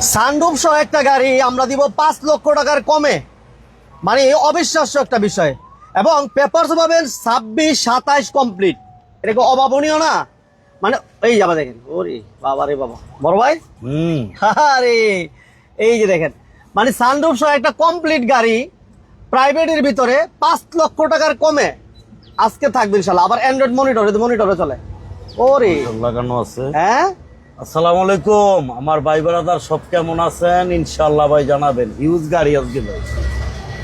Sunroof সহ একটা গাড়ি আমরা দিব পাঁচ লক্ষ টাকার কমে। মানে অবিশ্বাস্য একটা বিষয়। এবং পেপারস পাবেন ছাব্বিশ সাতাইশ কমপ্লিট এটা কি অভাবনীয় না? মানে এই যাবা দেখেন ওরে বাবা রে বাবা। বড় ভাই? আরে এই যে দেখেন। মানে সানরুফ সহ একটা কমপ্লিট গাড়ি প্রাইভেটের ভিতরে পাঁচ লক্ষ টাকার কমে। আজকে থাকবে ইনশাল্লাহ। আবার অ্যান্ড্রয়েড মনিটরে মনিটরে চলে। ওরে। আছে। হ্যাঁ? আসসালামু আলাইকুম। আমার ভাই ব্রাদার সব কেমন আছেন? ইনশাল্লাহ ভাই জানাবেন। হিউজ গাড়ি আজকে ভাই।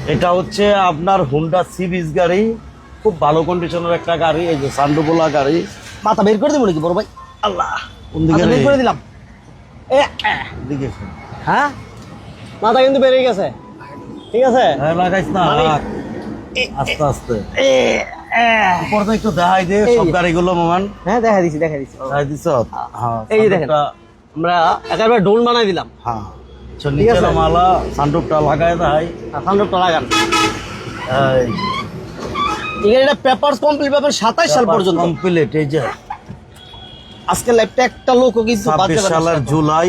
এটা হচ্ছে আপনার হুন্ডা সিবিজ গাড়ি। খুব ভালো কন্ডিশনের একটা গাড়ি এই যে সান্ডুবোলা গাড়ি। মাথা বের করে দিব নাকি বড় ভাই? আল্লাহ। কোন দিকে বের করে দিলাম। এ, দিকে হ্যাঁ? মাথা কিন্তু বেরিয়ে গেছে। ঠিক আছে? হ্যাঁ না মানে- আস্তে আস্তে। উপর তো একটু দেখাই দে সব গাড়িগুলো মোমান। হ্যাঁ দেখা দিছি দেখা দিছি। দিছ? হ্যাঁ এই যে দেখেন। আমরা একেবারে ডোল বানাই দিলাম। হ্যাঁ। নিচের মালা সানরুফটা লাগাই দেখাই। সানরুফটা লাগান। এই। পেপারস কমপ্লিট সাল পর্যন্ত। কমপ্লিট এই যে। আজকে লাইফটা একটা লোকও কিন্তু ছাব্বিশ সালের জুলাই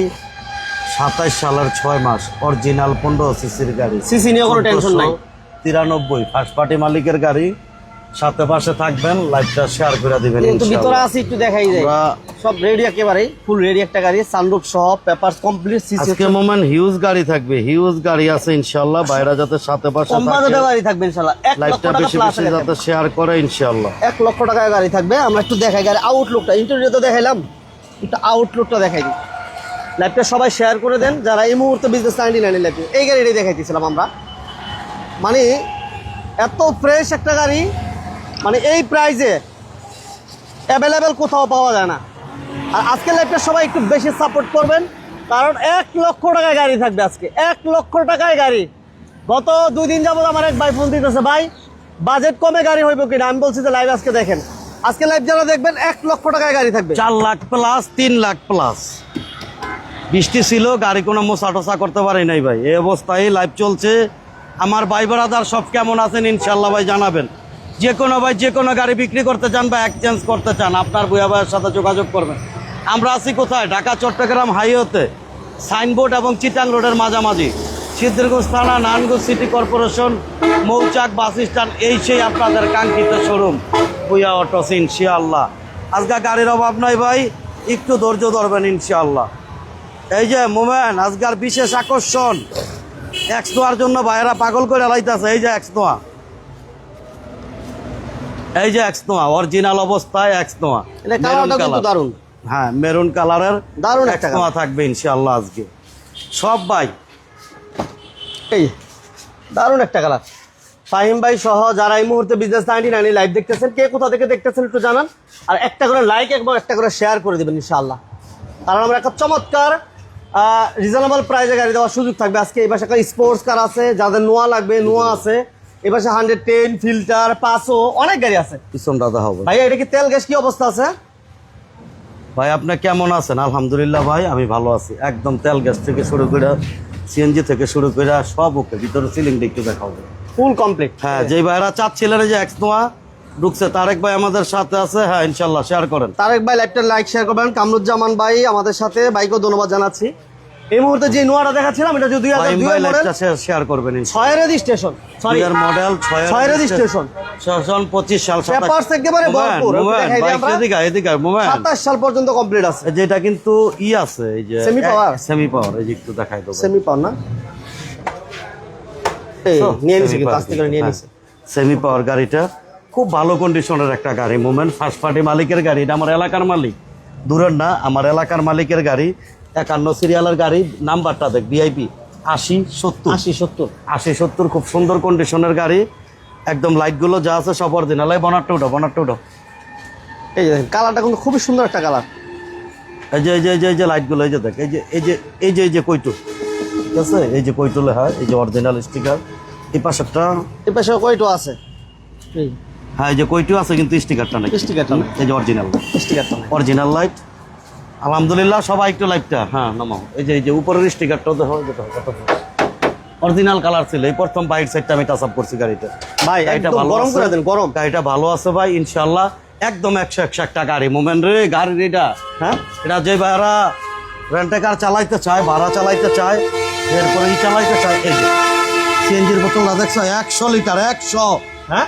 সাতাইশ সালের ছয় মাস অরিজিনাল পনেরো সিসির গাড়ি। সিসি নিয়ে কোনো টেনশন নাই। তিরানব্বই ফার্স্ট পার্টি মালিকের গাড়ি। সাথে পাশে থাকবেন লাইভটা শেয়ার করে দিবেন কিন্তু ভিতরে ইনশাআল্লাহ। আছে একটু দেখাই যায় সব রেডি একেবারে ফুল রেডি একটা গাড়ি সানরুফ সহ পেপারস কমপ্লিট সিসি আজকে মোমেন হিউজ গাড়ি থাকবে হিউজ গাড়ি আছে ইনশাল্লাহ বাইরে যাতে সাথে পাশে কম বাজেটের থাকে। গাড়ি থাকবে ইনশাআল্লাহ লক্ষ লাইভটা টাকা বেশি বেশি যাতে শেয়ার করে ইনশাল্লাহ। এক লক্ষ টাকার গাড়ি থাকবে আমরা একটু দেখাই গাড়ি আউটলুকটা ইন্টারভিউ তো দেখাইলাম একটু আউটলুকটা দেখাই দিই। লাইভটা সবাই শেয়ার করে দেন যারা এই মুহূর্তে বিজনেস নাইনটি নাইন লাইভ এই গাড়িটাই দেখাইতেছিলাম আমরা। মানে এত ফ্রেশ একটা গাড়ি মানে এই প্রাইজে অ্যাভেলেবেল কোথাও পাওয়া যায় না। আর আজকে লাইভটা সবাই একটু বেশি সাপোর্ট করবেন। কারণ এক লক্ষ টাকায় গাড়ি থাকবে আজকে। এক লক্ষ টাকায় গাড়ি। গত দুই দিন যাবত আমার এক ভাই ফোন দিতেছে, ভাই বাজেট কমে গাড়ি হইব কিনা? আমি বলছি যে লাইভ আজকে দেখেন। আজকে লাইভ যারা দেখবেন, এক লক্ষ টাকায় গাড়ি থাকবে। চার লাখ প্লাস তিন লাখ প্লাস বৃষ্টি ছিল, গাড়ি কোনো মোসা টোসা করতে পারি নাই ভাই। এই অবস্থায় লাইভ চলছে। আমার ভাই ব্রাদার সব কেমন আছেন ইনশাল্লাহ ভাই জানাবেন। যে কোনো ভাই যে কোনো গাড়ি বিক্রি করতে চান বা এক্সচেঞ্জ করতে চান, আপনার বুয়া ভাইয়ের সাথে যোগাযোগ করবেন। আমরা আছি কোথায়? ঢাকা, চট্টগ্রাম হাইওয়েতে। সাইনবোর্ড এবং চিটাং রোডের মাঝামাঝি। সিদ্ধিরগঞ্জ থানা, Narayanganj city corporation, Mouchak bus stand, এই সেই আপনাদের কাঙ্ক্ষিত শোরুম। বুয়া অটোস ইনশিয়াল্লাহ আজকে গাড়ির অভাব নাই ভাই, একটু ধৈর্য ধরবেন, ইনশাআল্লাহ। এই যে, মোমেন আজকার বিশেষ আকর্ষণ। এক্স জন্য ভাইয়েরা পাগল করে লাইতেছে, এই যে এক্স নোয়া এই যে এক্স নোয়া অরিজিনাল অবস্থায় এক্স নোয়া দারুণ। হ্যাঁ মেরুন কালারের দারুণ এক্স একটা নোয়া থাকবে ইনশাআল্লাহ আজকে। সব বাইক এই দারুণ একটা কালার ফাহিম ভাই সহ যারা এই মুহূর্তে বিজনেস নাইনটি নাইন লাইভ দেখতেছেন কে কোথা থেকে দেখতেছেন একটু জানান। আর একটা করে লাইক এবং একটা করে শেয়ার করে দেবেন ইনশাআল্লাহ। কারণ আমরা একটা চমৎকার রিজনেবল প্রাইসে গাড়ি দেওয়ার সুযোগ থাকবে। আজকে এই পাশে একটা স্পোর্টস কার আছে যাদের নোয়া লাগবে নোয়া আছে। এই পাশে হান্ড্রেড টেন ফিল্টার পাঁচও অনেক গাড়ি আছে। পিছনটা দেখা হবে ভাই এটা কি তেল গ্যাস কি অবস্থা আছে? ভাই আপনি কেমন আছেন? আলহামদুলিল্লাহ ভাই আমি ভালো আছি। একদম তেল গ্যাস থেকে শুরু করে সিএনজি থেকে শুরু করে সব ওকে ভিতরে সিলিংটা একটু দেখা হবে ফুল কমপ্লিট হ্যাঁ যেই ভাইরা চাচ্ছিলেন যে নোয়া ঢুকছে তারেক ভাই আমাদের সাথে আছে। হ্যাঁ ইনশাল্লাহ শেয়ার করেন। তারেক ভাই লাইভটা লাইক শেয়ার করবেন। কামরুজ্জামান ভাই আমাদের সাথে। বাইকেও ধন্যবাদ জানাচ্ছি। এই মুহূর্তে যে নোয়াটা দেখাচ্ছিলাম এটা যে মডেল শেয়ার করবেন রেজিস্ট্রেশন সরি মডেল রেজিস্ট্রেশন সাল একেবারে ভরপুর। দেখাই দিই আমরা। এদিকে এদিকে মোমেন। সাতাশ সাল পর্যন্ত কমপ্লিট আছে। এই যে এটা কিন্তু ই আছে এই যে Semi power? সেমি পাওয়ার এই যে একটু দেখাই দেবো। সেমি পাওয়ার না? এই, নিয়ে নিছি নিয়ে নিছি। সেমি পাওয়ার গাড়িটা খুব ভালো কন্ডিশনের একটা গাড়ি মুভমেন্ট ফার্স্ট পার্টি মালিকের গাড়ি এটা আমার এলাকার মালিক। দূরের না আমার এলাকার মালিকের গাড়ি। একান্ন সিরিয়ালের গাড়ি নাম্বারটা দেখ ভিআইপি আশি সত্তর। আশি সত্তর। আশি সত্তর খুব সুন্দর কন্ডিশনের গাড়ি। একদম লাইটগুলো যা আছে সব অরিজিনাল এই বনারটা উঠো বনারটা উঠো এই যে দেখেন কালারটা কিন্তু খুবই সুন্দর একটা কালার এই যে এই যে এই যে এই যে লাইটগুলো এই যে দেখ এই যে এই যে এই যে এই যে কইটু ঠিক আছে? এই যে কইটু লেখা এই যে অরিজিনাল স্টিকার এই পাশেরটা। এই পাশে কয়টো আছে। হ্যাঁ এই যে কইটু আছে কিন্তু স্টিকারটা নেই স্টিকারটা নেই। এই যে অরিজিনাল স্টিকারটা। অরিজিনাল লাইট আলহামদুলিল্লাহ সবাই একটু লাইটটা হ্যাঁ নামাও। এই যে এই যে উপরের স্টিকারটাও দেখো যেটা অরিজিনাল কালার ছিল। এই প্রথম বাইক সাইডটা আমি টাচ আপ করছি গাড়িটা ভাই গাড়িটা ভালো গরম করে দেন গরম। গাড়িটা ভালো আছে ভাই ইনশাল্লাহ একদম একশো একশো একটা গাড়ি। মোমেন রে গাড়ির এটা। হ্যাঁ? এটা যে ভাইরা রেন্টে কার চালাইতে চায় ভাড়া চালাইতে চায় এরপরে ই চালাইতে চায় এই যে। সিএনজির বোতলটা দেখছ? একশো লিটার একশো। হ্যাঁ?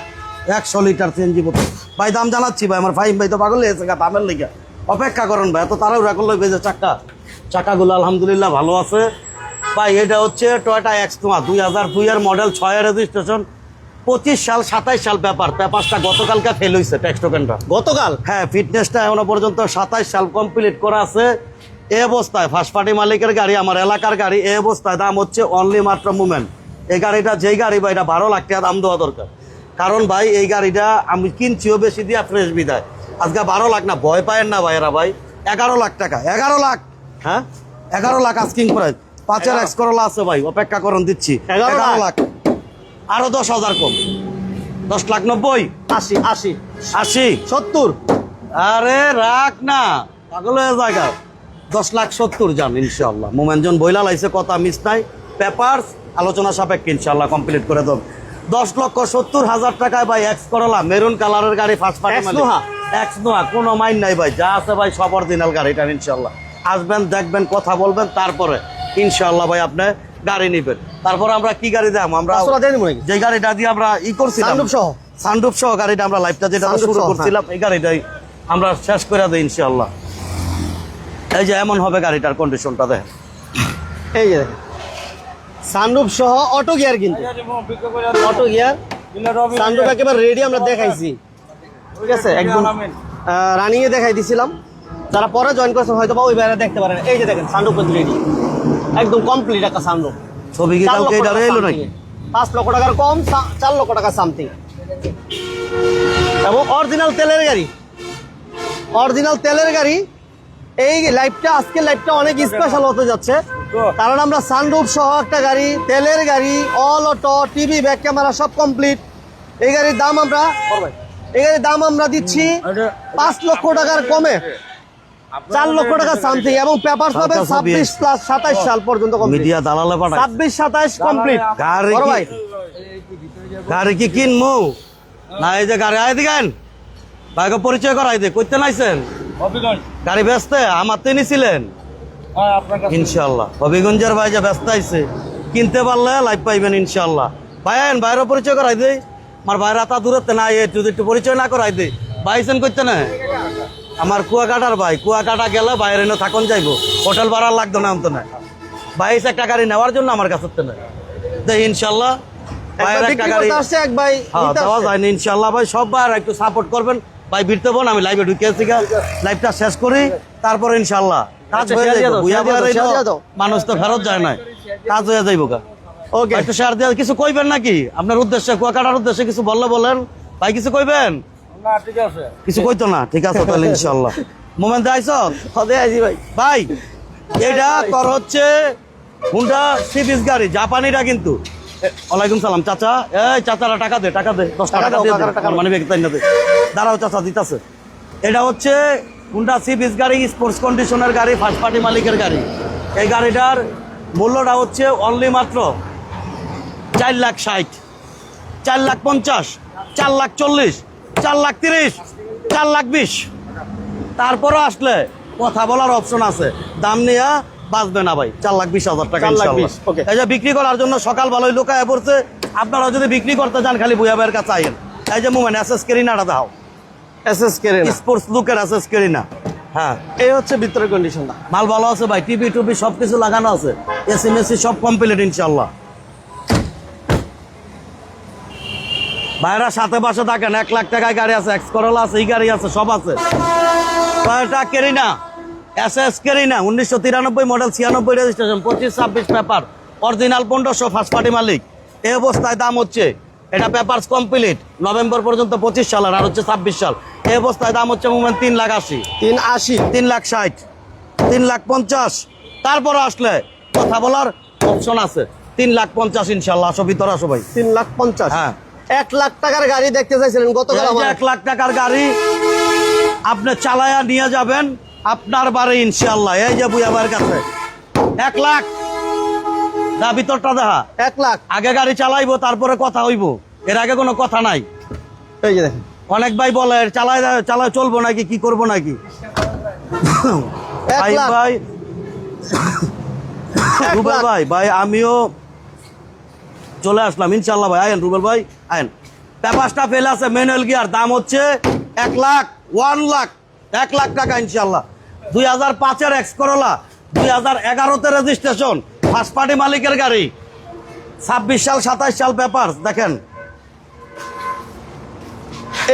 একশো লিটার সিএনজি বোতল। ভাই দাম জানাচ্ছি ভাই আমার ভাই ভাই তো পাগল হয়েছে দামের লেগে। অপেক্ষা করেন ভাই এত তারাও লইবে যে চাকা চাকাগুলো আলহামদুলিল্লাহ ভালো আছে। ভাই এটা হচ্ছে টয়টা এক্স তোমার দুই হাজার দুইয়ের মডেল ছয়ের রেজিস্ট্রেশন পঁচিশ সাল সাতাইশ সাল পেপার। পেপারটা গতকালকে ফেল হয়েছে ট্যাক্স টোকেনটা গতকাল? হ্যাঁ ফিটনেসটা এখনও পর্যন্ত সাতাইশ সাল কমপ্লিট করা আছে। এ অবস্থায় ফার্স্ট পার্টি মালিকের গাড়ি আমার এলাকার গাড়ি এ অবস্থায় দাম হচ্ছে অনলি মাত্র মুভমেন্ট এই গাড়িটা যেই গাড়ি বা এটা বারো লাখ টাকা দাম দেওয়া দরকার। কারণ ভাই এই গাড়িটা আমি কিনছিও বেশি দিয়া ফ্রেশ বিদায়। আজকে বারো লাখ না ভয় পায়েন না ভাইয়েরা ভাই। এগারো লাখ টাকা এগারো লাখ। হ্যাঁ? এগারো লাখ আস্কিং প্রাইস পাঁচের। এক্স করলা আছে ভাই অপেক্ষা করুন দিচ্ছি। এগারো লাখ। আরও দশ হাজার কম। দশ লাখ নব্বই? আশি আশি। আশি? সত্তর? আরে রাখ না পাগল হয়ে জায়গা দশ লাখ সত্তর যান ইনশাল্লাহ মোমেনজন বইলা লাইছে কথা মিস নাই। পেপার আলোচনা সাপেক্ষে ইনশাল্লাহ কমপ্লিট করে দেব। দশ লক্ষ সত্তর হাজার টাকায় ভাই এক্স করলা মেরুন কালারের গাড়ি ফার্স্ট পার্টি এক্স নোহা কোনো মাইন নাই ভাই যা আছে ভাই সব অরিজিনাল গাড়িটা ইনশাল্লাহ আসবেন দেখবেন কথা বলবেন তারপরে ইনশাল্লাহ ভাই আপনি গাড়ি নিবেন। তারপর আমরা কি গাড়ি দাম আমরা যে গাড়িটা দিয়ে আমরা ই করছিলাম সানরূপ সহ? সানরূপ সহ গাড়িটা আমরা লাইফটা যেটা শুরু হ্যাঁ। করছিলাম এই গাড়িটাই আমরা শেষ করে দিই ইনশাল্লাহ এই যে এমন হবে গাড়িটার কন্ডিশনটা দেখ এই যে দেখেন। সানরূপ সহ অটো গিয়ার কিন্তু। অটো গিয়ার সানরূপ একেবারে রেডি আমরা দেখাইছি। ঠিক আছে একদম রানিং এ দেখাই দিছিলাম। যারা পরে জয়েন করছেন হয়তো বা ওই বাইরে দেখতে পারেন এই যে দেখেন সানরূপ কিন্তু রেডি একদম কমপ্লিট একটা সানরূপ। ছবি কি কালকে এটা এলো নাকি? পাঁচ লক্ষ টাকার কম চার লক্ষ টাকা সামথিং এবং অরিজিনাল তেলের গাড়ি। অরিজিনাল তেলের গাড়ি। এই লাইফটা আজকে লাইফটা অনেক স্পেশাল হতে যাচ্ছে। কারণ আমরা সানরুফ সহ একটা গাড়ি তেলের গাড়ি all auto TV back camera সব কমপ্লিট এই গাড়ির দাম আমরা এই গাড়ির দাম আমরা দিচ্ছি পাঁচ লক্ষ টাকার কমে। চার লক্ষ টাকা সামথিং এবং পেপার ছবি ছাব্বিশ প্লাস সাতাইশ সাল পর্যন্ত মিডিয়া দালালে ছাব্বিশ সাতাইশ কমপ্লিট গাড়ি কি- ভাই। গাড়ি কি কিনমু? না এই যে গাড়ি আয় দিকেন ভাইকে পরিচয় করাই দে করতে নাইছেন? গাড়ি ব্যস্তে আমার তো নিছিলেন ইনশাল্লাহ হবিগঞ্জের ভাই যে ব্যস্ত আইছে কিনতে পারলে লাইফ পাইবেন ইনশাল্লাহ ভাই আইন বাইরেও পরিচয় করাই দে। আমার বাইরে তা দূরত্বে না এ তুই একটু পরিচয় না করাই দে। বাইছেন করতে না আমার কুয়াকাটার ভাই কুয়াকাটা গেলে বাইরে না থাকুন যাইবো। হোটেল ভাড়া লাগতো না অন্ত না বাইশ একটা গাড়ি নেওয়ার জন্য আমার কাছে তো না দে ইনশাল্লাহ। হ্যাঁ ইনশাল্লাহ। ভাই সব একটু সাপোর্ট করবেন। ভাই বিরতে বোন আমি লাইভে ঢুকে আছি লাইভটা শেষ করি। তারপর ইনশাল্লাহ। কাজ আচ্ছা, হয়ে যাইবো। তো। মানুষ তো ফেরত যায় না কাজ হয়ে যাইবো গা। ওকে। একটু শেয়ার দিয়ে কিছু কইবেন নাকি? আপনার উদ্দেশ্যে কুয়াকাটার উদ্দেশ্যে কিছু বললে বলেন। ভাই কিছু কইবেন? কিছু কইতো না ঠিক আছে তাহলে ইনশাল্লাহ মোমেন্ট আইস? হদে আইজি ভাই। ভাই এটা তোর হচ্ছে হুন্ডা সিবিস গাড়ি জাপানিটা কিন্তু। ওয়ালাইকুম সালাম চাচা। এই চাচারা টাকা দে টাকা দে দশ টাকা টাকা দিয়ে। মানে বেগ তাই না দে। দাঁড়াও চাচা দিতাছে। এটা হচ্ছে হুন্ডা সিবিস গাড়ি স্পোর্টস কন্ডিশনের গাড়ি ফার্স্ট পার্টি মালিকের গাড়ি। এই গাড়িটার মূল্যটা হচ্ছে অনলি মাত্র চার লাখ ষাট চার লাখ পঞ্চাশ চার লাখ চল্লিশ চার লাখ তিরিশ চার লাখ বিশ। তারপরও আসলে কথা বলার অপশন আছে। দাম নিয়ে বাঁচবে না ভাই চার লাখ বিশ হাজার টাকা চার লাখ বিশ. এই যে বিক্রি করার জন্য সকাল ভালোই লোকায় পড়ছে আপনারা যদি বিক্রি করতে চান খালি বুয়া ভাইয়ের কাছে আইন এই যে মোমেন্ট এসএস কেরিনাটা দাও। এসএস কেরে না স্পোর্টস লুকের এসএস কেরিনা হ্যাঁ। এই হচ্ছে ভিতরের কন্ডিশনটা মাল ভালো আছে ভাই টিভি টুবি সব কিছু লাগানো আছে। এসি মেসি সব কমপ্লিট ইনশাল্লাহ ভাইরা সাথে পাশে থাকেন এক লাখ টাকায় গাড়ি আছে এক্স করলা আছে এই গাড়ি আছে সব আছে। কয়টা কেরি না এস এস কেরি না উনিশশো তিরানব্বই মডেল ছিয়ানব্বই রেজিস্ট্রেশন পঁচিশ ছাব্বিশ পেপার অরিজিনাল পনেরোশো ফার্স্ট পার্টি মালিক। এই অবস্থায় দাম হচ্ছে এটা পেপার কমপ্লিট নভেম্বর পর্যন্ত পঁচিশ সালের আর হচ্ছে ছাব্বিশ সাল। এই অবস্থায় দাম হচ্ছে মোমেন্ট তিন লাখ আশি। তিন আশি। তিন লাখ ষাট তিন লাখ পঞ্চাশ। তারপর আসলে কথা বলার অপশন আছে। তিন লাখ পঞ্চাশ ইনশাল্লাহ আসো ভিতরে আসো ভাই। তিন লাখ পঞ্চাশ। হ্যাঁ। এক লাখ টাকার গাড়ি দেখতে চাইছিলেন গতকাল এক লাখ টাকার গাড়ি আপনি চালায়া নিয়ে যাবেন আপনার বাড়ি ইনশাল্লাহ এই যে বুয়াবার কাছে। এক লাখ। দা ভিতরটা দেখা এক লাখ। আগে গাড়ি চালাইবো তারপরে কথা হইব। এর আগে কোনো কথা নাই। এই যে দেখেন। অনেক ভাই বলে চালায় চালায় চলবো নাকি কি করব নাকি? ভাই ভাই। ভাই ভাই আমিও চলে আসলাম ইনশাল্লাহ ভাই। আয়েন, রুবেল ভাই, আয়েন। পেপারসটা ফেলে আছে ম্যানুয়াল গিয়ার দাম হচ্ছে এক লাখ ওয়ান লাখ, এক লাখ টাকা ইনশাল্লাহ দুই হাজার পাঁচের এক্স করোলা দুই হাজার এগারোতে রেজিস্ট্রেশন ফার্স্ট পার্টি মালিকের গাড়ি। ছাব্বিশ সাল, সাতাইশ সাল পেপার দেখেন।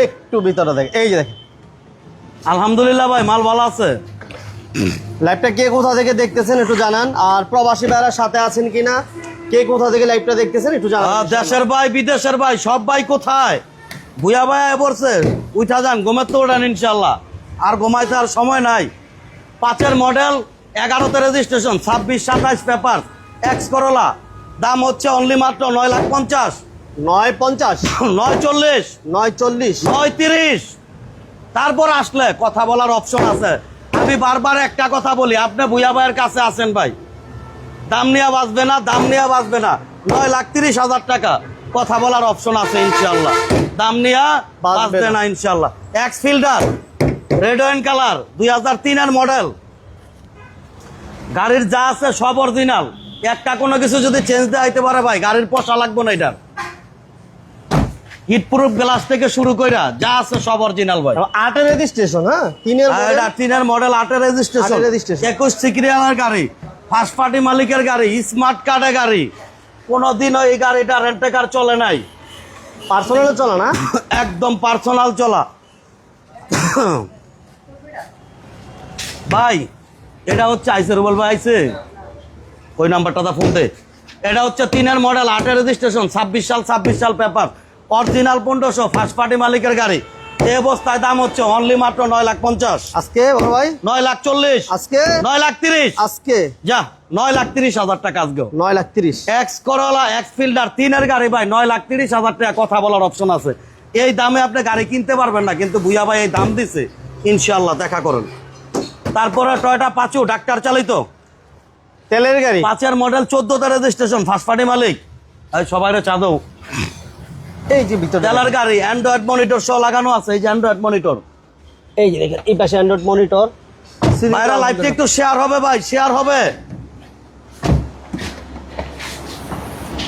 একটু ভিতরে দেখ এই যে দেখেন। আলহামদুলিল্লাহ ভাই, মাল ভালো আছে। লাইভটা কে কোথা থেকে দেখতেছেন একটু জানান, আর প্রবাসী ভাইরা সাথে আছেন কিনা কে কোথা থেকে লাইভটা দেখতেছেন একটু আহ, দেশের ভাই বিদেশের ভাই সব ভাই কোথায়? ভুয়া ভাই পড়ছে উঠা যান ঘুমের তো ওঠান ইনশাল্লাহ আর ঘুমাইতে আর সময় নাই। পাঁচের মডেল এগারোতে রেজিস্ট্রেশন ছাব্বিশ সাতাইশ পেপার এক্স করলা দাম হচ্ছে অনলি মাত্র নয় লাখ পঞ্চাশ। নয় পঞ্চাশ। নয় চল্লিশ। নয় চল্লিশ। নয় তিরিশ। তারপর আসলে কথা বলার অপশন আছে। আমি বারবার একটা কথা বলি আপনি ভুয়া ভাইয়ের কাছে আছেন ভাই। দাম নিয়ে বাঁচবে না দাম নিয়ে বাঁচবে না। নয় লাখ তিরিশ হাজার টাকা। কথা বলার অপশন আছে ইনশাল্লাহ দাম নিয়ে বাঁচবে না। ইনশাল্লাহ X Fielder red wine colour দুই হাজার তিনের মডেল গাড়ির যা আছে সব অরিজিনাল একটা কোনো কিছু যদি চেঞ্জ দেওয়া হইতে পারে ভাই গাড়ির পয়সা লাগবে না এটার। হিটপ্রুফ গ্লাস থেকে শুরু কইরা যা আছে সব অরিজিনাল ভাই। আটের রেজিস্ট্রেশন হ্যাঁ? তিনের। মডেল আটের রেজিস্ট্রেশন registration। একুশ সিক্রিয়ালের গাড়ি। ফার্স্ট পার্টি মালিকের গাড়ি স্মার্ট কার্ডের গাড়ি। কোনোদিনও এই গাড়িটা রেন্টে কার চলে নাই। পার্সোনালে চলে না? একদম পার্সোনাল চলা। ভাই এটা হচ্ছে আইসে রুবল ভাই আইসে? ওই নাম্বারটা ফোন দে। এটা হচ্ছে তিনের মডেল আটের রেজিস্ট্রেশন ছাব্বিশ সাল ছাব্বিশ সাল পেপার অরিজিনাল পনেরোশো ফার্স্ট পার্টি মালিকের গাড়ি। এই অবস্থায় দাম হচ্ছে অনলি মাত্র নয় লাখ পঞ্চাশ। আজকে ভাই? নয় লাখ চল্লিশ। আজকে? নয় লাখ তিরিশ। আজকে? যা নয় লাখ তিরিশ হাজার টাকা আজকেও নয় লাখ তিরিশ। এক্স করলা এক্স ফিল্ডার তিনের গাড়ি ভাই নয় লাখ তিরিশ হাজার টাকা কথা বলার অপশন আছে। এই দামে আপনি গাড়ি কিনতে পারবেন না কিন্তু ভুয়া ভাই এই দাম দিছে। ইনশাল্লাহ দেখা করুন। তারপরে টয়টা পাঁচু ডাক্তার চালিত। তেলের গাড়ি? পাঁচের মডেল চোদ্দতে রেজিস্ট্রেশন ফার্স্ট পার্টি মালিক। সবাই চাঁদও। এই যে ভিতরে তেলার গাড়ি অ্যান্ড্রয়েড মনিটর সহ লাগানো আছে এই যে অ্যান্ড্রয়েড মনিটর এই যে দেখেন এই পাশে অ্যান্ড্রয়েড মনিটর ভাইরা লাইভটা একটু শেয়ার হবে ভাই শেয়ার হবে।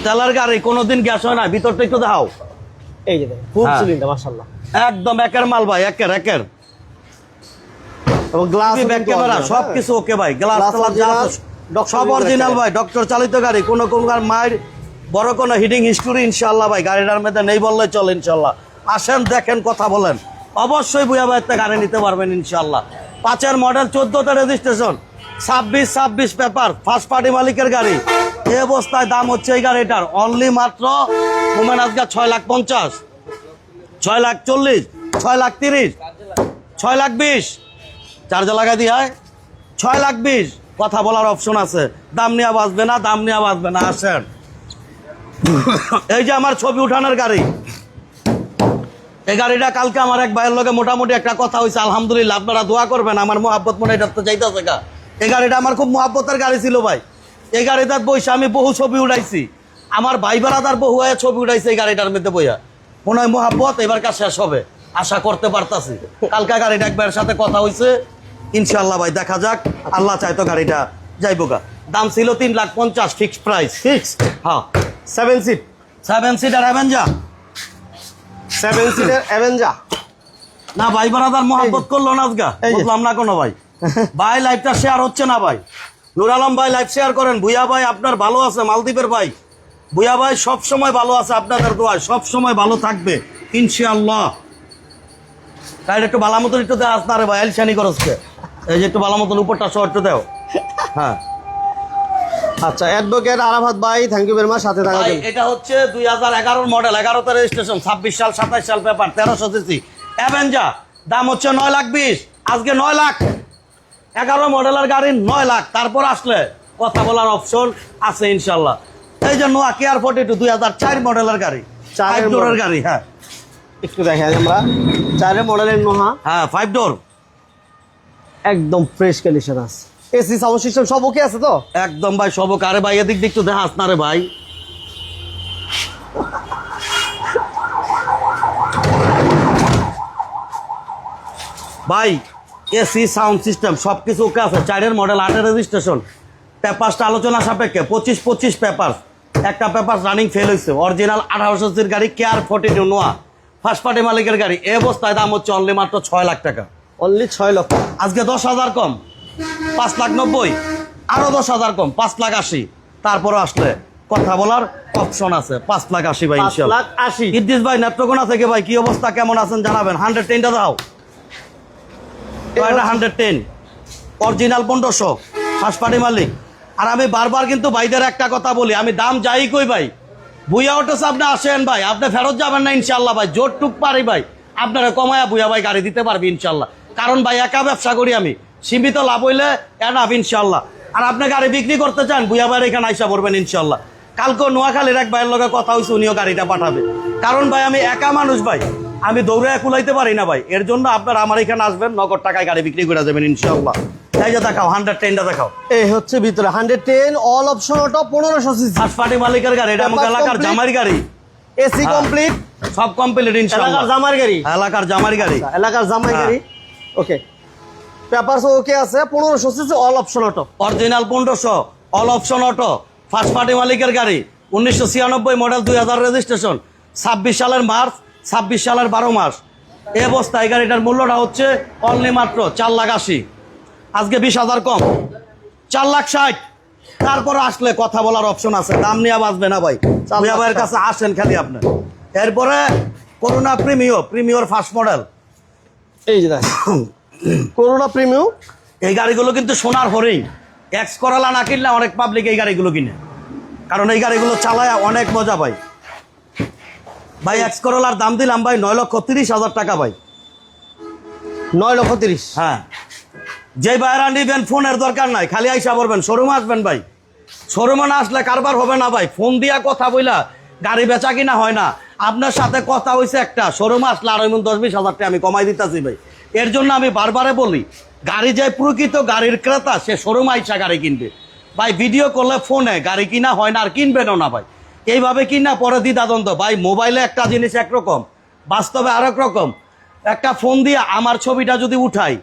তেলার গাড়ি কোনোদিন গ্যাস হয় না ভিতরটা একটু দেখাও। এই যে দেখেন ফুল হ্যাঁ। সিলিন্ডার মাশাআল্লাহ। একদম একের মাল ভাই একের একের। এবং গ্লাস ব্যাক ক্যামেরা সব কিছু ওকে ভাই গ্লাস সব অরিজিনাল ভাই ডক্টর চালিত গাড়ি কোন কোন গাড়ি মায়ের বড় কোনো হিডিং হিস্টোরি ইনশাল্লাহ ভাই, গাড়িটার মধ্যে নেই বললে চলে ইনশাল্লাহ আসেন, দেখেন, কথা বলেন। অবশ্যই বুয়া ভাই একটা গাড়ি নিতে পারবেন ইনশাল্লাহ পাঁচের মডেল চোদ্দতে রেজিস্ট্রেশন ছাব্বিশ ছাব্বিশ পেপার ফার্স্ট পার্টি মালিকের গাড়ি। এই অবস্থায় দাম হচ্ছে এই গাড়িটার। অনলি মাত্র মোমেন আজকে ছয় লাখ পঞ্চাশ, ছয় লাখ চল্লিশ, ছয় লাখ তিরিশ, ছয় লাখ বিশ। চার্জে লাগাই দিয়ে হয় ছয় লাখ বিশ। কথা বলার অপশন আছে। দাম নিয়ে বাঁচবে না, দাম নিয়ে বাঁচবে না। আসেন। এই যে আমার ছবি উঠানোর গাড়ি। এই গাড়িটা কালকে আমার এক ভাইয়ের লোকে মোটামুটি একটা কথা হয়েছে আলহামদুলিল্লাহ আপনারা দোয়া করবেন আমার মোহাব্বত মনে এটা তো চাইতেছে গা। এই গাড়িটা আমার খুব মোহাব্বতের গাড়ি ছিল ভাই। এই গাড়িটার বইসে আমি বহু ছবি উঠাইছি। আমার ভাই বেড়াদার বহু হয়ে ছবি উঠাইছে এই গাড়িটার মধ্যে বইয়া। মনে হয় মোহাব্বত এবার কাজ শেষ হবে? আশা করতে পারতাছি। কালকা গাড়িটা একবার সাথে কথা হয়েছে ইনশাল্লাহ ভাই দেখা যাক। আল্লাহ চাইতো গাড়িটা যাইবো গা। দাম ছিল তিন লাখ পঞ্চাশ ফিক্সড প্রাইস ফিক্সড হ্যাঁ। Seven seat seven seater Avanza seven সিটের অ্যাভেঞ্জা না ভাই বারাদার মহব্বত করল না আজগা এই বুঝলাম না কোনো ভাই। ভাই লাইভটা শেয়ার হচ্ছে না ভাই। নুর আলম ভাই লাইভ শেয়ার করেন। ভুয়া ভাই আপনার ভালো আছে মালদ্বীপের ভাই। ভুয়া ভাই সব সময় ভালো আছে আপনাদের দোয়ায়। সব সময় ভালো থাকবে ইনশাআল্লাহ। তাই একটু ভালো মতন একটু দেওয়া না রে ভাই? এলশানি করসকে এই যে একটু ভালো মতন উপরটা একটু দেও। হ্যাঁ। আচ্ছা অ্যাডভোকেট আরাফাত ভাই থ্যাংক ইউ ভেরি মাচ সাথে থাকার জন্য। এটা হচ্ছে দুই হাজার এগারোর মডেল এগারোতে রেজিস্ট্রেশন ছাব্বিশ সাল সাতাইশ সাল পেপার তেরোশো সিসি অ্যাভেঞ্জা দাম হচ্ছে নয় লাখ বিশ আজকে নয় লাখ। এগারো মডেলের গাড়ি নয় লাখ তারপর আসলে কথা বলার অপশন আছে ইনশাল্লাহ। এই যে নোয়া কেয়ার ফোর্টি টু দুই হাজার চার মডেলের গাড়ি ফাইভ ডোরের গাড়ি হ্যাঁ। একটু দেখাই আমরা। চারের মডেলের নোহা হ্যাঁ ফাইভ ডোর একদম ফ্রেশ কন্ডিশন আছে। এসি সাউন্ড সিস্টেম সব ওকে আছে তো? একদম ভাই সব কারে ভাই এদিক দিক একটু দেখাস না রে ভাই। ভাই এসি সাউন্ড সিস্টেম সব কিছু ওকে আছে। চারের মডেল আটের রেজিস্ট্রেশন পেপারসটা আলোচনা সাপেক্ষে পঁচিশ পঁচিশ পেপার একটা পেপার রানিং ফেল হয়েছে। অরিজিনাল আঠারোশো সির গাড়ি care forty two Noah first party মালিকের গাড়ি। এ অবস্থায় দাম হচ্ছে অনলি মাত্র ছয় লাখ টাকা। অনলি ছয় লক্ষ। আজকে দশ হাজার কম। পাঁচ লাখ নব্বই আরও দশ হাজার কম পাঁচ লাখ আশি। তারপরে আসলে কথা বলার অপশন আছে পাঁচ লাখ আশি ভাই ইনশাল্লাহ। আশি। ইদ্দিস ভাই নেত্রকোনা থেকে ভাই কি অবস্থা কেমন আছেন জানাবেন? হান্ড্রেড টেনটা দাও। Hundred ten? অরিজিনাল পনেরোশো পার্টি মালিক। আর আমি বারবার কিন্তু ভাইদের একটা কথা বলি আমি দাম যাই কই ভাই? বুয়া অটোস আপনি আসেন ভাই আপনি ফেরত যাবেন না ইনশাল্লাহ ভাই জোর টুক পারি ভাই। আপনারা কমায়া বুয়া ভাই গাড়ি দিতে পারবি ইনশাল্লাহ। কারণ ভাই একা ব্যবসা করি আমি। সীমিত লাভ হইলে এনাফ ইনশাল্লাহ আর আপনি গাড়ি বিক্রি করতে চান বুয়া ভাইয়ের এখানে আইসা পড়বেন ইনশাল্লাহ কালকে নোয়াখালীর এক ভাইয়ের লগে কথা হয়েছে উনিও গাড়িটা পাঠাবে। কারণ ভাই আমি একা মানুষ ভাই। আমি দৌড়ে কুলাইতে পারি না ভাই। এর জন্য আপনারা আমার এখানে আসবেন নগদ টাকায় গাড়ি বিক্রি করে যাবেন ইনশাল্লাহ যে দেখাও হান্ড্রেড টেনটা দেখাও। এই হচ্ছে ভিতরে hundred ten all option auto পনেরোশো সিসি ফার্স্ট পার্টি মালিকের গাড়ি এটা আমাকে এলাকার। জামারি গাড়ি। এসি হ্যাঁ। কমপ্লিট সব কমপ্লিট ইনশাল্লাহ এলাকার জামার গাড়ি। এলাকার জামারি গাড়ি। এলাকার জামাই হ্যাঁ। গাড়ি। ওকে পেপারস ওকে আছে পনেরোশো CC all option auto original পনেরোশো all option auto first party মালিকের গাড়ি উনিশশো ছিয়ানব্বই মডেল দুই হাজার রেজিস্ট্রেশন ছাব্বিশ সালের মার্চ ছাব্বিশ সালের বারো মাস। এ অবস্থায় এই গাড়িটার মূল্যটা হচ্ছে অনলি মাত্র চার লাখ আশি। আজকে বিশ হাজার কম। চার লাখ ষাট। তারপর আসলে কথা বলার অপশন আছে দাম নিয়ে বাঁচবে না ভাই। মিয়া ভাইয়ের কাছে আসেন খালি আপনি। এরপরে করোনা প্রিমিও প্রিমিওর ফার্স্ট মডেল এই যে করোনা প্রিমিয়াম? এই গাড়িগুলো কিন্তু সোনার হরিণ এক্স করালা না কিনলে অনেক পাবলিক এই গাড়িগুলো কিনে। কারণ এই গাড়িগুলো চালায় অনেক মজা ভাই। ভাই এক্স করলার দাম দিলাম ভাই নয় লক্ষ তিরিশ হাজার টাকা ভাই। নয় লক্ষ তিরিশ? হ্যাঁ। যে বাইরা নিবেন ফোনের দরকার নাই খালি আইসা পড়বেন শোরুমে আসবেন ভাই। শোরুমে না আসলে কারবার হবে না ভাই। ফোন দিয়া কথা বইলা গাড়ি বেচা কিনা হয় না। আপনার সাথে কথা হয়েছে একটা শোরুমে আসলে আড়াই মন দশ বিশ হাজার টাকা আমি কমাই দিতেছি ভাই। এর জন্য আমি বারবারে বলি, গাড়ি যে প্রকৃত গাড়ির ক্রেতা, সে শোরুমে আইসা গাড়ি কিনবে। ভাই ভিডিও করলে ফোনে গাড়ি কিনা হয় না আর কিনবেনও না ভাই। এইভাবে কিনা, পরে দ্বিধাদ্বন্দ্ব। ভাই মোবাইলে একটা জিনিস একরকম, বাস্তবে আরেক রকম। একটা ফোন দিয়ে আমার ছবিটা যদি উঠাই,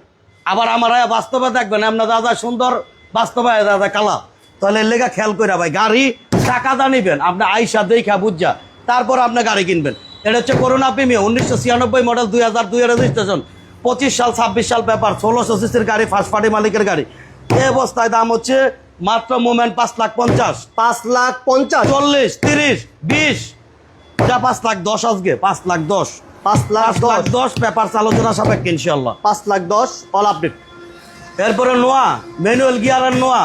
আবার আমার বাস্তবে দেখবেন আপনার দাদা সুন্দর, বাস্তবে দাদা কালা। তাহলে লেগা খেয়াল করে ভাই, গাড়ি টাকা দা নিবেন, আপনি আইসা দেখা বুঝা, তারপর আপনি গাড়ি কিনবেন। এটা হচ্ছে করোনা প্রিমিয়াম, উনিশশো ছিয়ানব্বই মডেল দুই হাজার দুই রেজিস্ট্রেশন পঁচিশ সাল ছাব্বিশ সাল পেপার ষোলোশো সিসির গাড়ি ফার্স্ট পার্টি মালিকের গাড়ি। এই অবস্থায় দাম হচ্ছে মাত্র মোমেন্ট পাঁচ লাখ পঞ্চাশ। পাঁচ লাখ পঞ্চাশ? চল্লিশ তিরিশ বিশ। যা পাঁচ লাখ দশ আজকে পাঁচ লাখ দশ। পাঁচ লাখ লাখ দশ। দশ পেপার আলোচনা সাপেক্ষে ইনশাল্লাহ পাঁচ লাখ দশ অল আপডেট এরপরে নোয়া ম্যানুয়াল গিয়ারের নোয়া।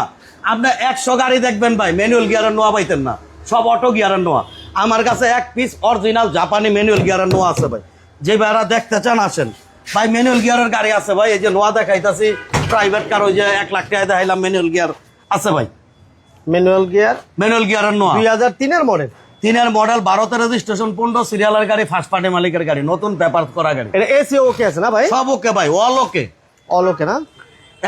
আপনি একশো গাড়ি দেখবেন ভাই ম্যানুয়াল গিয়ারের নোয়া পাইতেন না। সব অটো গিয়ারের নোয়া। আমার কাছে এক পিস অরিজিনাল জাপানি ম্যানুয়াল গিয়ারের নোয়া আছে ভাই। যে ভাইরা দেখতে চান আসেন। ভাই ম্যানুয়াল গিয়ারের গাড়ি আছে ভাই এই যে নোয়া দেখাইতাছি প্রাইভেট কার ওই যে এক লাখ টাকা দেখাইলাম ম্যানুয়াল গিয়ার আছে ভাই। ম্যানুয়াল গিয়ার ম্যানুয়াল গিয়ারের নোয়া। দুই হাজার তিনের মডেল তিনের মডেল বারোতে রেজিস্ট্রেশন পনেরো সিরিয়ালের গাড়ি ফার্স্ট পার্টি মালিকের গাড়ি নতুন পেপার করা গাড়ি। এটা এসি ওকে আছে না ভাই? সব ওকে ভাই অল ওকে অল ওকে না?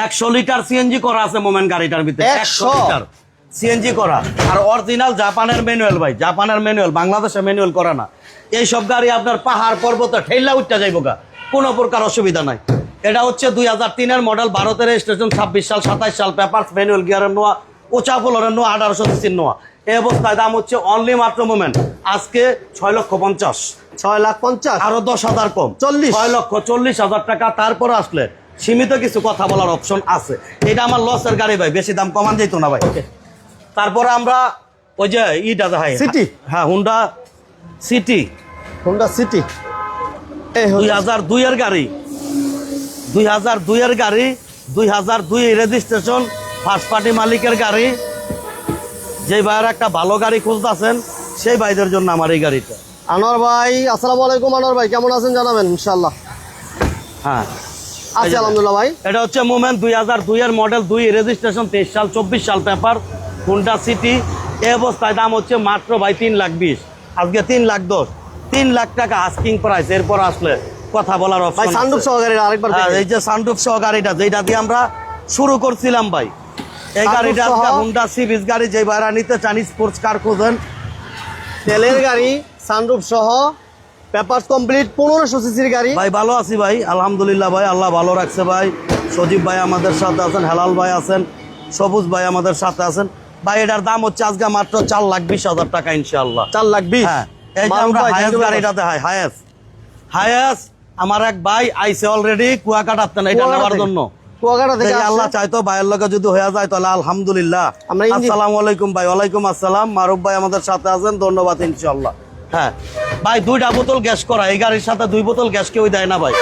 একশো লিটার সিএনজি করা আছে মোমেন্ট গাড়িটার ভিতরে। 100 একশো? লিটার সিএনজি করা। আর অরিজিনাল জাপানের ম্যানুয়াল ভাই জাপানের ম্যানুয়াল বাংলাদেশে ম্যানুয়াল করা না। এইসব গাড়ি আপনার পাহাড় পর্বত ঠেলা উঠতে যাইব গা। কোনো প্রকার অসুবিধা নাই। এটা হচ্ছে দুই হাজার তিনের মডেল ভারতের রেজিস্ট্রেশন ছাব্বিশ সাল সাতাইশ সাল পেপার ম্যানুয়াল গিয়ারের নোয়া ওচা ফ্লোরের নোয়া আঠারোশো সিসির নোয়া। এই অবস্থায় দাম হচ্ছে অনলি মাত্র মোমেন্ট আজকে ছয় লক্ষ পঞ্চাশ। ছয় লাখ পঞ্চাশ? আরও দশ হাজার কম। 40 ছয় লক্ষ চল্লিশ হাজার টাকা তারপর আসলে সীমিত কিছু কথা বলার অপশন আছে। এটা আমার লসের গাড়ি ভাই বেশি দাম কমান যেত না ভাই। তারপরে আমরা ওই যে ইটা City? হ্যাঁ হুন্ডা সিটি হুন্ডা সিটি দুই হাজার দুইয়ের গাড়ি। দুই হাজার দুইয়ের গাড়ি দুই হাজার দুই রেজিস্ট্রেশন ফার্স্ট পার্টি মালিকের গাড়ি। যে ভাইয়ের একটা ভালো গাড়ি খুঁজতেছেন সেই ভাইদের জন্য আমার এই গাড়িটা। আনোয়ার ভাই আসসালামু আলাইকুম আনোয়ার ভাই কেমন আছেন জানাবেন ইনশাল্লাহ হ্যাঁ। আছি আলহামদুলিল্লাহ ভাই। এটা হচ্ছে মোমেন্ট দুই হাজার দুইয়ের মডেল দুই রেজিস্ট্রেশন তেইশ সাল চব্বিশ সাল পেপার হুন্ডা সিটি এই অবস্থায় দাম হচ্ছে মাত্র ভাই তিন লাখ বিশ। আজকে তিন লাখ দশ। তিন লাখ টাকা আস্কিং প্রাইস এরপর আসলে কথা বলার ভাই সান্ডুপ সহকারী আরেকবার হ্যাঁ, এই যে সানরুফ সহ গাড়িটা যেটা দিয়ে আমরা শুরু করছিলাম ভাই। এই গাড়িটা? হুন্ডা সিরিজ গাড়ি যে ভাড়া নিতে চান স্পোর্টস কার খোঁজেন। তেলের গাড়ি সানরুফ সহ পেপার কমপ্লিট পনেরোশো সিসির গাড়ি। ভাই ভালো আছি ভাই আলহামদুলিল্লাহ ভাই আল্লাহ ভালো রাখছে ভাই। সজীব ভাই আমাদের সাথে আছেন হেলাল ভাই আছেন সবুজ ভাই আমাদের সাথে আছেন। ভাই এটার দাম হচ্ছে আজকে মাত্র চার লাখ বিশ হাজার টাকা ইনশাল্লাহ চার লাখ বিশ? হ্যাঁ। এই যে আমরা হায়াস thank you very much। গাড়িটাতে হয় হায়াস। হায়াস আমার এক ভাই আইসে অলরেডি কুয়াকাটাতে না এটা নেওয়ার জন্য। কুয়াকাটা থেকে দেখি আল্লাহ চাইতো ভাইয়ের লগে যদি হয়ে যায় তাহলে আলহামদুলিল্লাহ। আসসালামু আলাইকুম ভাই ওয়ালাইকুম আসসালাম। মারুফ ভাই আমাদের সাথে আছেন ধন্যবাদ ইনশাল্লাহ হ্যাঁ ভাই দুইটা বোতল গ্যাস করা এই গাড়ির সাথে দুই বোতল গ্যাস কেউ দেয় না ভাই।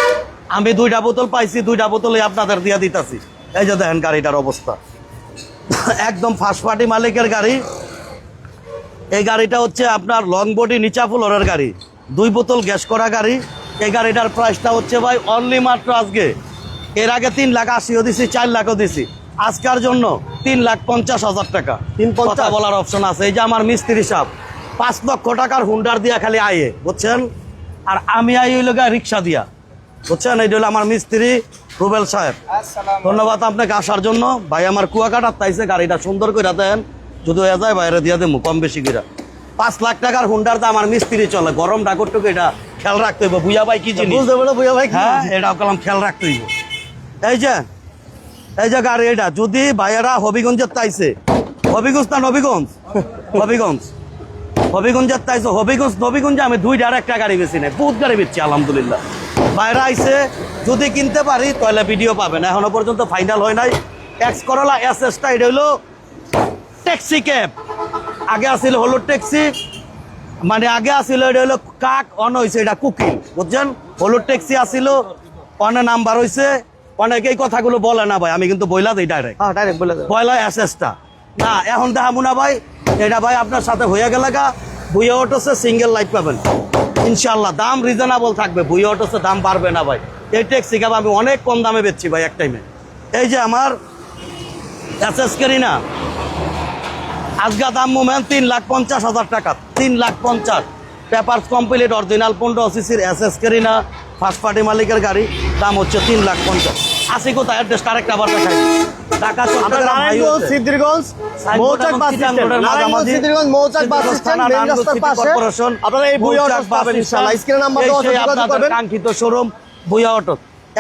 আমি দুইটা বোতল পাইছি দুইটা বোতলই আপনাদের দিয়ে দিতেছি। এই যে দেখেন গাড়িটার অবস্থা। একদম ফার্স্ট পার্টি মালিকের গাড়ি এই গাড়িটা হচ্ছে আপনার লং বডি নিচা ফ্লোরের গাড়ি। দুই বোতল গ্যাস করা গাড়ি। এই গাড়িটার প্রাইসটা হচ্ছে ভাই অনলি মাত্র আজকে। এর আগে তিন লাখ আশিও দিছি চার লাখও দিছি। আজকার জন্য তিন লাখ পঞ্চাশ হাজার টাকা। তিন পঞ্চাশ? কথা বলার অপশন আছে। এই যে আমার মিস্ত্রি সাহেব পাঁচ লক্ষ টাকার হুন্ডার দিয়া খালি আয়ে বুঝছেন? আর আমি আই হইল গা রিক্সা দিয়া। বুঝছেন? এই হলো আমার মিস্ত্রি রুবেল সাহেব। ধন্যবাদ আপনাকে আসার জন্য। ভাই আমার কুয়াকাটার তাইছে গাড়িটা। সুন্দর করে দেন। যদি হয়ে যায় বাইরে দিয়ে দেবো কম বেশি করে পাঁচ লাখ টাকার হুন্ডার দাম আমার মিস্ত্রি চলে গরম ডাকরটুকু এটা খেয়াল রাখতে হইব। বুঝা ভাই কি জিনিস? বুঝতে পারল বুঝা ভাই হ্যাঁ জিনিস? এটা কলাম খেয়াল রাখতে হইব। এই যে এই যে গাড়ি এটা যদি ভাইয়েরা হবিগঞ্জের তাইছে হবিগঞ্জ না নবীগঞ্জ? হবিগঞ্জ। হবিগঞ্জের তাইছে হবিগঞ্জ নবীগঞ্জে আমি দুইটা আর একটা গাড়ি বেশি নাই বহুত গাড়ি বেচছি আলহামদুলিল্লাহ। বাইরে আইছে যদি কিনতে পারি তাহলে ভিডিও পাবেন। এখনও পর্যন্ত ফাইনাল হয় নাই। এক্স করলা এস এসটা এটা হলো ট্যাক্সি ক্যাব। আগে আসছিল হলো ট্যাক্সি মানে আগে আসছিল এটা হলো কাক অন হয়েছে এটা কুকিল বুঝছেন? হলুদ ট্যাক্সি আসছিল অনে নাম্বার হয়েছে অনেকে এই কথাগুলো বলে না ভাই আমি কিন্তু বইলা দিই ডাইরেক্ট ডাইরেক্ট পয়লা এসএসটা না এখন দেখাবো না ভাই এটা ভাই আপনার সাথে হয়ে গেলে গা বুয়া অটোসে সিঙ্গেল লাইট পাবেন। ইনশাল্লাহ দাম রিজনেবল থাকবে বুয়া অটোসে দাম বাড়বে না ভাই। এই ট্যাক্সি ক্যাব আমি অনেক কম দামে বেচছি ভাই এক টাইমে এই যে আমার এসএস না আজকে দাম মোমেন তিন লাখ পঞ্চাশ হাজার টাকা। তিন লাখ পঞ্চাশ। পেপার কমপ্লিট অরিজিনাল পনেরো সিসির S S Carina first party মালিকের গাড়ি দাম হচ্ছে তিন লাখ পঞ্চাশ। আসি কোথায়? অ্যাড্রেস কারেক্ট আবার দেখাই। ঢাকা আপনার চট্টগ্রাম সিদ্ধিরগঞ্জ মৌচাক বাস চিটাং স্ট্যান্ড। রোডের নারায়ণগঞ্জ মাঝামাঝি। Siddhirganj Mouchak bus stand main রাস্তার পাশে। আপনারা এই বুয়া অটো পাবেন ইনশাআল্লাহ স্ট্যান্ড। নাম্বার দেওয়া আছে যোগাযোগ করবেন। কাঙ্ক্ষিত শোরুম বুয়া অটো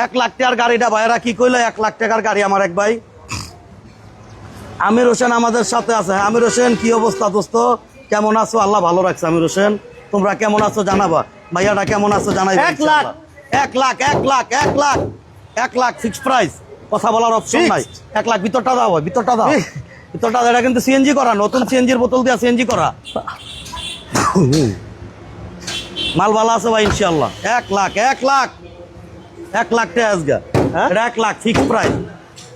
এক লাখ টাকার গাড়িটা ভাইরা কি কইলো? এক লাখ টাকার গাড়ি আমার এক ভাই। আমির হোসেন আমাদের সাথে আছে। হ্যাঁ, আমির হোসেন কি অবস্থা দোস্ত? কেমন আছো? আল্লাহ ভালো রাখছে আমির হোসেন। তোমরা কেমন আছো জানাবা। ভাইয়াটা কেমন আছো জানাই এক লাখ। এক লাখ এক লাখ এক লাখ। এক লাখ ফিক্স প্রাইস কথা বলার অপশন নাই। এক লাখ ভিতরটা দাও ভিতরটা দাও। ভিতরটা দাও এটা কিন্তু সিএনজি করা নতুন সিএনজির বোতল দিয়া সিএনজি করা। মাল ভালো আছে ভাই ইনশাল্লাহ এক লাখ এক লাখ। এক লাখ টাকা আজকে হ্যাঁ? এক lakh fix price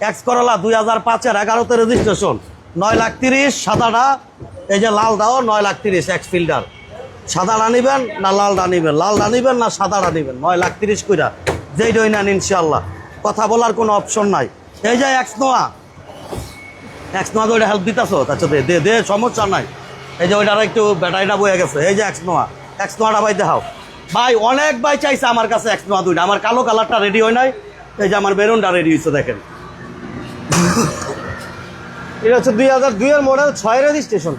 X Corolla দুই হাজার পাঁচের এগারোতে রেজিস্ট্রেশন নয় লাখ তিরিশ, সাদাটা, এই যে লাল দাও, নয় লাখ তিরিশ এক্স ফিল্টার সাদাটা নিবেন না লালটা নিবেন? লালটা নিবেন না সাদাটা নিবেন? নয় লাখ তিরিশ কইরা। যেই ডই নেন ইনশাল্লাহ কথা বলার কোনো অপশন নাই। এই যে এক্স নোয়া এক্স নোয়া ওইটা হেল্প দিতেছো? আচ্ছা দে দে দে, সমস্যা নাই। এই যে ওইটার একটু ব্যাটারিটা বয়ে গেছে। এই যে এক্স নোয়া এক্স নোয়াটা ভাই দেখাও। ভাই, অনেক ভাই চাইছে আমার কাছে এক্স নোয়া দুইটা। আমার কালো কালারটা রেডি হয় নাই। এই যে আমার বেরুনটা রেডি হয়েছে দেখেন। এটা হচ্ছে দুই হাজার দুইয়ের মডেল ছয় রেজিস্ট্রেশন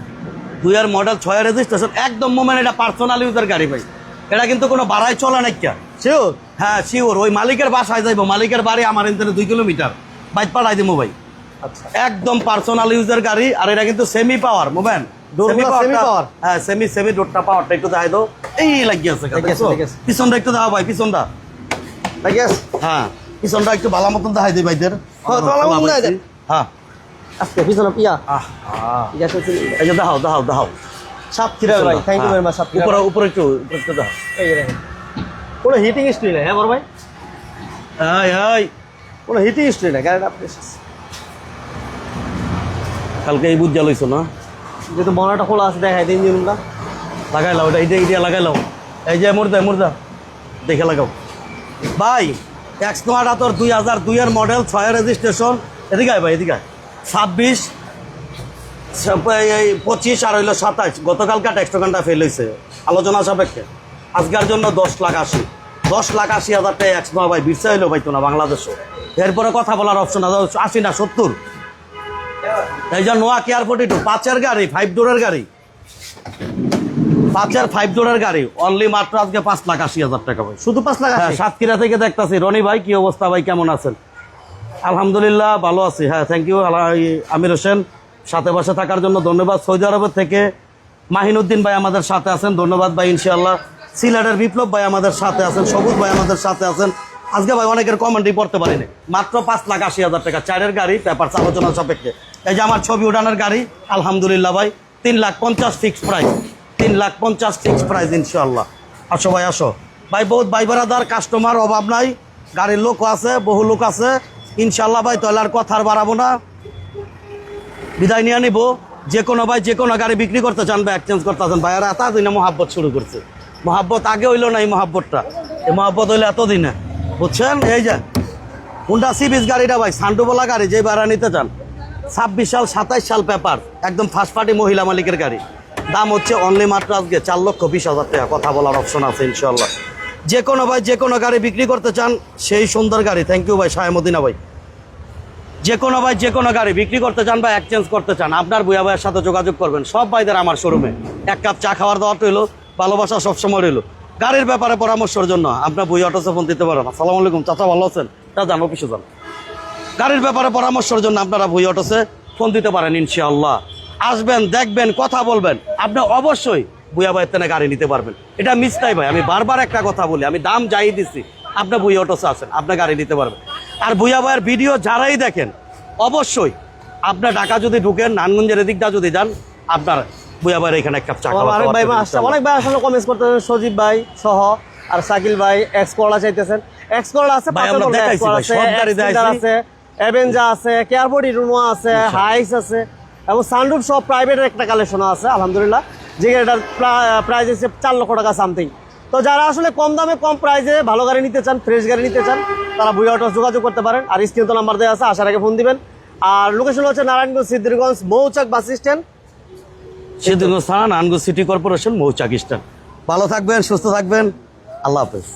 দুইয়ের মডেল ছয় রেজিস্ট্রেশন একদম মোমেন্ট এটা পার্সোনাল ইউজের গাড়ি ভাই। এটা কিন্তু কোনো বাড়াই চলে নাই কে শিওর হ্যাঁ শিওর ওই মালিকের বাসায় যাইবো। মালিকের বাড়ি আমার ইন্টারে দুই কিলোমিটার। বাইক পাঠাই দিব ভাই। আচ্ছা। একদম পার্সোনাল ইউজের গাড়ি। আর এটা কিন্তু সেমি পাওয়ার semi হ্যাঁ সেমি সেমি ডোরটা পাওয়ারটা একটু দেখাই দাও। এই লাগিয়েছে, লাগিয়েছে। পিছনটা একটু দেখাও ভাই পিছনটা। ঠিক হ্যাঁ। পিছনটা একটু ভালো মতন দেখাই দিই ভাইদের। হ্যাঁ, আজকে পিছনে পিয়া। এই যে দেখাও দেখাও দেখাও। সাতক্ষীরা ভাই thank you. Very much Satkhira উপরে উপরে একটু উপরে একটু দেখাও। এই দেখেন। কোনো হিটিং হিস্ট্রি নেই হ্যাঁ বড় ভাই? এই এই কোনো হিটিং হিস্ট্রি নেই গাড়িটা। কালকে এই বুঝ জ্বালাইছো না? যেহেতু বনাটা খোলা আছে দেখাই দিন ইঞ্জিনটা লাগাই লাও এটা এটা লাগাই লাও। এই যে মুর্দা মুর্দা। দেখে লাগাও। ভাই এক্স নোয়াটা তোর দুই হাজার দুইয়ের মডেল ছয় রেজিস্ট্রেশন এদিকে ভাই, এদিকে ছাব্বিশ এই- পঁচিশ আর হইল সাতাশ গতকালকার টেক্সটোকানটা ফেল হয়েছে আলোচনা সাপেক্ষে। আজকের জন্য দশ লাখ আশি। দশ লাখ আশি হাজার টাকা নোয়া ভাই বিরসা হইল ভাই তো না বাংলাদেশও। এরপরে কথা বলার অপশন আশি না সত্তর। এই যে নোয়া কেয়ার ফোর্টি টু পাঁচের গাড়ি ফাইভ ডোরের গাড়ি। পাঁচের ফাইভ ডোরের গাড়ি। অনলি মাত্র আজকে পাঁচ লাখ আশি হাজার টাকা ভাই। শুধু পাঁচ লাখ হ্যাঁ সাতক্ষীরা থেকে দেখতাছি। রনি ভাই, কি অবস্থা ভাই? কেমন আছেন? আলহামদুলিল্লাহ, ভালো আছি। হ্যাঁ থ্যাংক ইউ আমির হোসেন। সাথে বসে থাকার জন্য ধন্যবাদ। সৌদি আরবের থেকে মাহিনুদ্দিন ভাই আমাদের সাথে আছেন। ধন্যবাদ ভাই, ইনশাআল্লাহ। সিলেটের বিপ্লব ভাই আমাদের সাথে আছেন। সবুজ ভাই আমাদের সাথে আছেন। আজকে ভাই অনেকের কমেন্টই পড়তে পারিনি। মাত্র পাঁচ লাখ আশি হাজার টাকা। চারের গাড়ি পেপার আলোচনা সাপেক্ষে। এই যে আমার ছবি উঠানোর গাড়ি, আলহামদুলিল্লাহ ভাই, তিন লাখ পঞ্চাশ ফিক্স প্রাইস তিন লাখ পঞ্চাশ ফিক্স প্রাইস ইনশাআল্লাহ। আসো ভাই আসো। ভাই, বহুত ভাই বেড়াদার কাস্টমার অভাব নাই। গাড়ির লোকও আছে, বহু লোক আছে। ইনশাল্লাহ ভাই, তাহলে আর কথা আর বাড়াবো না। বিদায় নিয়ে নিবো। যে কোনো ভাই, যে কোনো গাড়ি বিক্রি করতে চান বা এক্সচেঞ্জ করতে চান ভাইয়ারা এতদিনে মহাব্বত শুরু করছে। মহাব্বত আগে হইল না এই মহাব্বতটা। এই মহাব্বত হইল এতদিনে। বুঝছেন? এই যে হুন্ডা সি সিবিস গাড়িটা ভাই, সান্ডুবলা গাড়ি যে ভাড়া নিতে চান। ছাব্বিশ সাল, সাতাইশ সাল পেপার। একদম ফার্স্ট পার্টি মহিলা মালিকের গাড়ি। দাম হচ্ছে অনলি মাত্র আজকে চার লক্ষ বিশ হাজার টাকা। কথা বলার অপশন আছে ইনশাল্লাহ যে কোনো ভাই, যে কোনো গাড়ি বিক্রি করতে চান, সেই সুন্দর গাড়ি। থ্যাংক ইউ ভাই সাহেমদিনা ভাই। যে কোনো ভাই, যে কোনো গাড়ি বিক্রি করতে চান বা এক্সচেঞ্জ করতে চান, আপনার বুয়া ভাইয়ের সাথে যোগাযোগ করবেন। সব ভাইদের আমার শোরুমে। এক কাপ চা খাওয়ার দাওয়াত রইল, ভালোবাসা সবসময় রইল। গাড়ির ব্যাপারে পরামর্শের জন্য আপনার বুই অটোসে ফোন দিতে পারেন। আসসালামু আলাইকুম, চাচা ভালো আছেন? তা জানো কিছু জান গাড়ির ব্যাপারে পরামর্শের জন্য আপনারা বুই অটোসে ফোন দিতে পারেন, ইনশাআল্লাহ। আসবেন দেখবেন কথা বলবেন। আপনি অবশ্যই বুয়া ভাইয়ের তেনে গাড়ি নিতে পারবেন। এটা মিস নাই ভাই আমি বারবার একটা কথা বলি আমি দাম যাই দিছি আপনি বুই অটোসে আছেন আপনি গাড়ি নিতে পারবেন। আর বুয়া ভাইয়ের ভিডিও যারাই দেখেন অবশ্যই আপনার ঢাকা যদি ঢুকেন নানগঞ্জের এদিকটা যদি যান আপনার বুয়া ভাইয়ের এখানে এক কাপ চা অনেক ভাই অনেক ভাই আসলে কমেন্টস করতেছেন সজীব ভাই সহ আর সাকিল ভাই এক্স করলা চাইতেছেন এক্স করলা আছে আছে অ্যাভেঞ্জা আছে কেয়ারবোর্ড ইরুনো আছে হাইস আছে। এবং সানরুফ সব প্রাইভেটের একটা কালেকশন আছে আলহামদুলিল্লাহ। যে গাড়িটার প্রাইস হচ্ছে চার লক্ষ টাকা সামথিং তো যারা আসলে কম দামে কম প্রাইসে ভালো গাড়ি নিতে চান ফ্রেশ গাড়ি নিতে চান তারা বুয়া অটো যোগাযোগ করতে পারেন। আর স্ক্রিন তো নাম্বার দেওয়া আছে আসার আগে ফোন দিবেন। আর লোকেশন হচ্ছে নারায়ণগঞ্জ সিদ্ধিরগঞ্জ মৌচাক বাস স্ট্যান্ড সিদ্ধগঞ্জ থানা Narayanganj city corporation Mouchak stand ভালো থাকবেন সুস্থ থাকবেন। আল্লাহ হাফেজ।